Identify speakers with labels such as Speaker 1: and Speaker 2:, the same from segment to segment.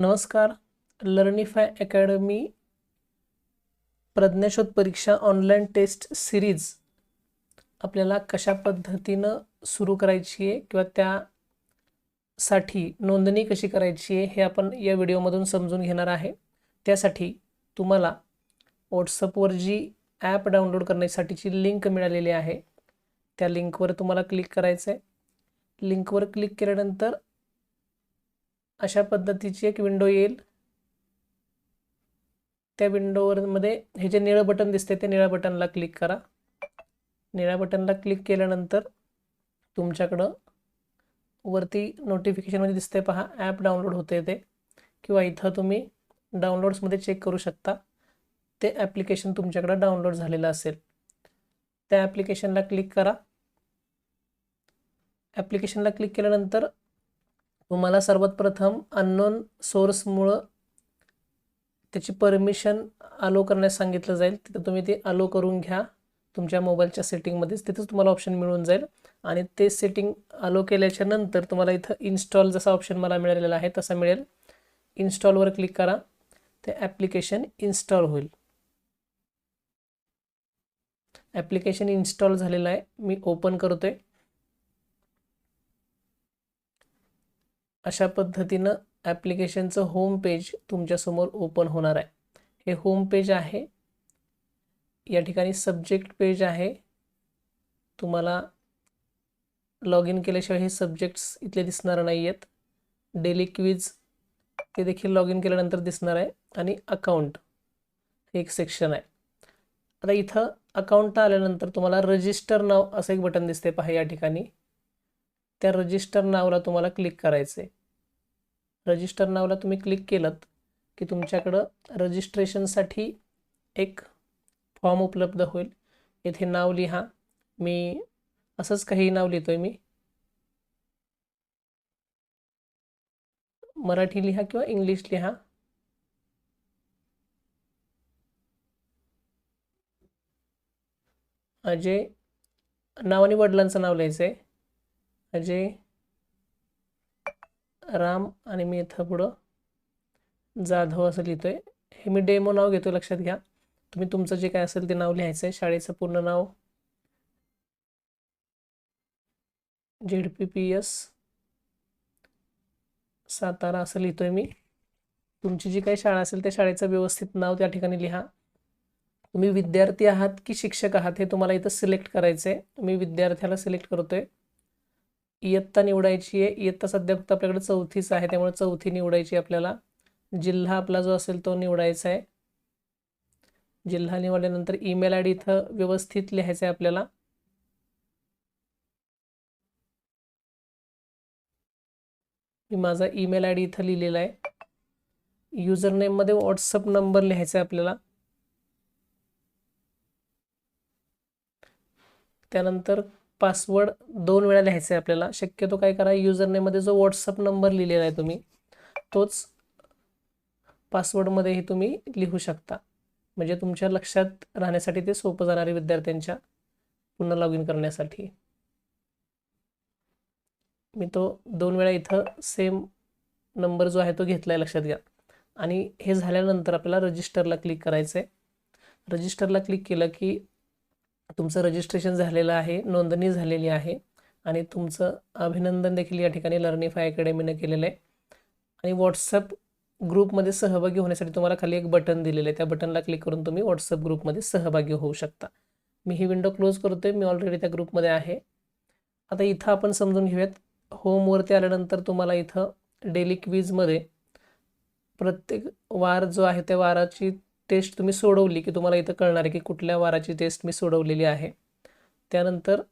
Speaker 1: नमस्कार. लर्निफाय अकॅडमी प्रज्ञाशोध परीक्षा online taste series आपल्याला कशा पद्धतीनं सुरू करायची आहे किंवा त्यासाठी नोंदणी कशी करायची आहे हे आपण या व्हिडिओमधून समजून घेणार आहे. त्यासाठी तुम्हाला व्हॉट्सअपवर जी ॲप डाउनलोड करण्यासाठीची लिंक मिळालेली आहे त्या लिंकवर तुम्हाला क्लिक करायचं आहे लिंकवर क्लिक केल्यानंतर अशा पद्धतीची एक विंडो येईल. त्या विंडोवरमध्ये हे जे निळं बटन दिसते ते निळ्या बटनला क्लिक करा. निळ्या बटनला क्लिक केल्यानंतर तुमच्याकडं वरती नोटिफिकेशनमध्ये दिसते पहा ॲप डाउनलोड होते ते. किंवा इथं तुम्ही डाउनलोड्समध्ये चेक करू शकता. ते ॲप्लिकेशन तुमच्याकडं डाउनलोड झालेलं असेल. त्या ॲप्लिकेशनला क्लिक करा. ॲप्लिकेशनला क्लिक केल्यानंतर तुम्हाला सर्वात प्रथम अननोन सोर्समुळं त्याची परमिशन अलो करण्यास सांगितलं जाईल. तिथं तुम्ही ते अलो करून घ्या. तुमच्या मोबाईलच्या सेटिंगमध्येच तिथंच तुम्हाला ऑप्शन मिळून जाईल. आणि ते सेटिंग अलो केल्याच्यानंतर तुम्हाला इथं इन्स्टॉल जसा ऑप्शन मला मिळालेला आहे तसा मिळेल. इन्स्टॉलवर क्लिक करा. ते ॲप्लिकेशन इन्स्टॉल होईल. ॲप्लिकेशन इन्स्टॉल झालेलं आहे. मी ओपन करतो आहे अशा पद्धतीनं ॲप्लिकेशनचं होम पेज तुमच्यासमोर ओपन होणार आहे. हे होम पेज आहे. या ठिकाणी सब्जेक्ट पेज आहे. तुम्हाला लॉग इन केल्याशिवाय हे सब्जेक्ट्स इथले दिसणार नाही आहेत डेली क्विज ते देखील लॉग इन केल्यानंतर दिसणार आहे. आणि अकाउंट हे एक सेक्शन आहे. आता इथं अकाउंट आल्यानंतर तुम्हाला रजिस्टर नाव असं एक बटन दिसते पहा या ठिकाणी. त्या रजिस्टर नावला तुम्हाला क्लिक करायचं आहे रजिस्टर नावला तुम्ही क्लिक केलं की तुमच्याकडं रजिस्ट्रेशनसाठी एक फॉर्म उपलब्ध होईल. येथे नाव लिहा. मी असंच काही नाव लिहितो आहे मी. मराठी लिहा किंवा इंग्लिश लिहा. अजय नाव आणि वडिलांचं नाव लिहायचं आहे अजय राम आणि मी इथं पुढं जाधव असं लिहितो आहे हे मी डेमो नाव घेतो लक्षात घ्या. तुम्ही तुमचं जे काय असेल ते नाव लिहायचं आहे शाळेचं पूर्ण नाव Z P P S Satara असं लिहितो आहे मी. तुमची जी काही शाळा असेल त्या शाळेचं व्यवस्थित नाव त्या ठिकाणी लिहा. तुम्ही विद्यार्थी आहात की शिक्षक आहात हे तुम्हाला इथं सिलेक्ट करायचं आहे मी विद्यार्थ्याला सिलेक्ट करतो आहे इयत्ता निवडायची आहे. इयत्ता सध्या फक्त आपल्याकडे चौथीच आहे. त्यामुळे चौथी निवडायची आपल्याला. जिल्हा आपला जो असेल तो निवडायचा आहे. जिल्हा निवडल्यानंतर ईमेल आय डी इथं व्यवस्थित लिहायचं आहे आपल्याला. मी माझा ईमेल आय डी इथं लिहिलेला आहे. युजर नेममध्ये व्हॉट्सअप नंबर लिहायचा आहे आपल्याला. त्यानंतर पासवर्ड दोन वेळा लिहायचा आहे आपल्याला. शक्यतो काय करा युजर नेममध्ये जो व्हॉट्सअप नंबर लिहिलेला आहे तुम्ही तोच पासवर्डमध्येही तुम्ही लिहू शकता. म्हणजे तुमच्या लक्षात राहण्यासाठी ते सोपं जाणारे विद्यार्थ्यांच्या पुन्हा लॉग इन करण्यासाठी. मी तो दोन वेळा इथं सेम नंबर जो आहे तो घेतला आहे लक्षात घ्या. आणि हे झाल्यानंतर आपल्याला रजिस्टरला क्लिक करायचं आहे रजिस्टरला क्लिक केलं की तुमचं रजिस्ट्रेशन झालेलं आहे नोंदणी झालेली आहे आणि तुमचं अभिनंदन देखील या ठिकाणी लर्निफाय अकॅडमीनं केलेलं आहे. आणि व्हॉट्सअप ग्रुपमध्ये सहभागी होण्यासाठी तुम्हाला खाली एक बटन दिलेलं आहे. त्या बटनला क्लिक करून तुम्ही व्हॉट्सअप ग्रुपमध्ये सहभागी होऊ शकता. मी ही विंडो क्लोज करतो आहे मी ऑलरेडी त्या ग्रुपमध्ये आहे. आता इथं आपण समजून घेऊयात. होमवरती आल्यानंतर तुम्हाला इथं डेली क्वीजमध्ये प्रत्येक वार जो आहे त्या वाराची टेस्ट तुम्ही सोडवली की तुम्हाला इथं कळणार आहे की कुठल्या वाराची टेस्ट मी सोडवलेली आहे. त्यानंतर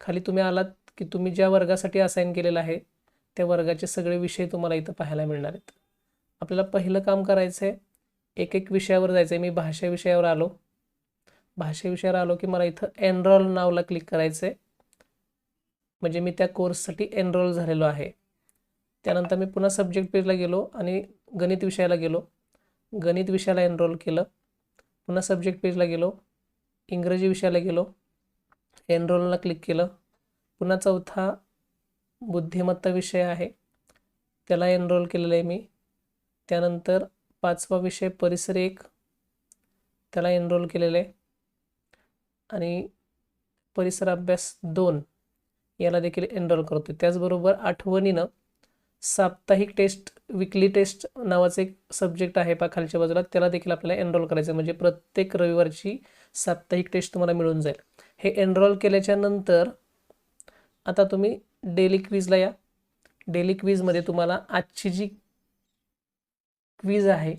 Speaker 1: खाली तुम्ही आलात की तुम्ही ज्या वर्गासाठी असाईन केलेलं आहे त्या वर्गाचे सगळे विषय तुम्हाला इथं पाहायला मिळणार आहेत. आपल्याला पहिलं काम करायचं आहे एक एक विषयावर जायचं आहे मी भाषा विषयावर आलो. भाषा विषयावर आलो की मला इथं एनरोल नावला क्लिक करायचं आहे म्हणजे मी त्या कोर्ससाठी एनरोल झालेलो आहे. त्यानंतर मी पुन्हा सब्जेक्ट पेजला गेलो आणि गणित विषयाला गेलो. गणित विषयाला एनरोल केलं. पुन्हा सब्जेक्ट पेजला गेलो. इंग्रजी विषयाला गेलो. एनरोलला क्लिक केलं. पुन्हा चौथा बुद्धिमत्ता विषय आहे. त्याला एनरोल केलेलं आहे मी. त्यानंतर पाचवा विषय परिसर एक. त्याला एनरोल केलेलं आहे. आणि परिसर अभ्यास दोन याला देखील एनरोल करतो त्याचबरोबर आठवणीनं साप्ताहिक टेस्ट विकली टेस्ट नावाचं एक सब्जेक्ट आहे पा खालच्या बाजूला. त्याला देखील आपल्याला एनरोल करायचं आहे म्हणजे प्रत्येक रविवारची साप्ताहिक टेस्ट तुम्हाला मिळून जाईल. हे एनरोल केल्याच्यानंतर आता तुम्ही डेली क्विजला या. डेली क्वीजमध्ये तुम्हाला आजची जी क्वीज आहे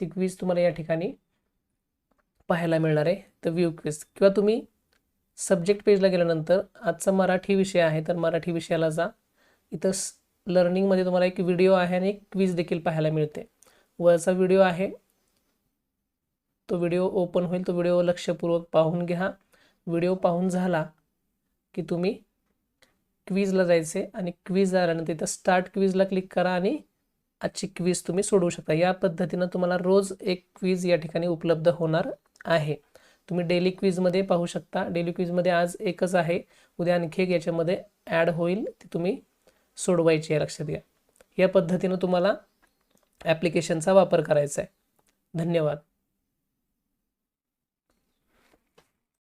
Speaker 1: ती क्वीज तुम्हाला या ठिकाणी पाहायला मिळणार आहे. तर व्ह्यू क्विज किंवा तुम्ही सब्जेक्ट पेजला गेल्यानंतर आजचा मराठी विषय आहे तर मराठी विषयाला जा. इथं स लर्निंगमध्ये तुम्हाला एक व्हिडिओ आहे आणि एक क्वीज देखील पाहायला मिळते. वरचा व्हिडिओ आहे. तो व्हिडिओ ओपन होईल. तो व्हिडिओ लक्षपूर्वक पाहून घ्या. व्हिडिओ पाहून झाला की तुम्ही क्वीजला जायचे आणि क्वीज झाल्यानंतर तिथं स्टार्ट क्वीजला क्लिक करा आणि आजची क्वीज तुम्ही सोडवू शकता. या पद्धतीनं तुम्हाला रोज एक क्वीज या ठिकाणी उपलब्ध होणार आहे. तुम्ही डेली क्वीजमध्ये पाहू शकता. डेली क्वीजमध्ये आज एकच आहे. उद्या आणखी एक याच्यामध्ये ॲड होईल. ती तुम्ही सोडवायची आहे लक्षात घ्या. या पद्धतीनं तुम्हाला ॲप्लिकेशनचा वापर करायचा आहे. धन्यवाद.